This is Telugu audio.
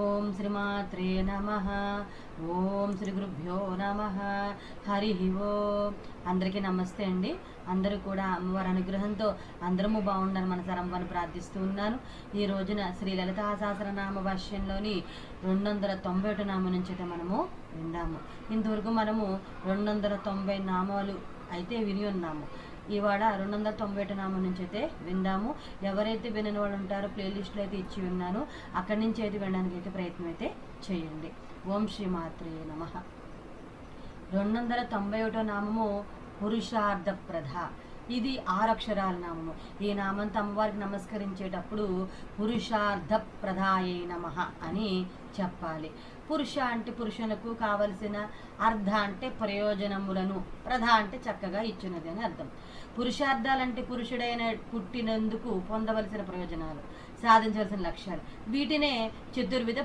ఓం శ్రీమాత్రే నమ. ఓం శ్రీ గురుభ్యో నమ. హరి ఓం. అందరికీ నమస్తే అండి. అందరూ కూడా అమ్మవారి అనుగ్రహంతో అందరము బాగుండాలని మన అమ్మవారిని ప్రార్థిస్తూ ఉన్నాను. ఈ రోజున శ్రీ లలితా సహస్రనామ భాష్యంలోని రెండు వందల తొంభై ఒకటి నామం నుంచి అయితే మనము విన్నాము ఇంతవరకు మనము రెండు వందల తొంభై నామాలు అయితే విని ఉన్నాము. ఇవాళ రెండు వందల తొంభై ఒకటి నామం నుంచి అయితే విందాము. ఎవరైతే వినని వాళ్ళు ఉంటారో ప్లేలిస్ట్లో అయితే ఇచ్చి విన్నాను. అక్కడి నుంచి అయితే వినడానికి అయితే ప్రయత్నం అయితే చేయండి. ఓం శ్రీ మాత్రే నమ. రెండు వందల తొంభై ఒకటో నామము పురుషార్థ ప్రధ ఇది ఆరక్షరాల నామము. ఈ నామంతో అమ్మవారికి నమస్కరించేటప్పుడు పురుషార్థ ప్రధాయే నమ అని చెప్పాలి. పురుష అంటే పురుషులకు కావలసిన అర్ధ అంటే ప్రయోజనములను ప్రధ అంటే చక్కగా ఇచ్చినది అని అర్థం. పురుషార్థాలంటే పురుషుడైన పుట్టినందుకు పొందవలసిన ప్రయోజనాలు సాధించవలసిన లక్ష్యాలు. వీటినే చతుర్విధ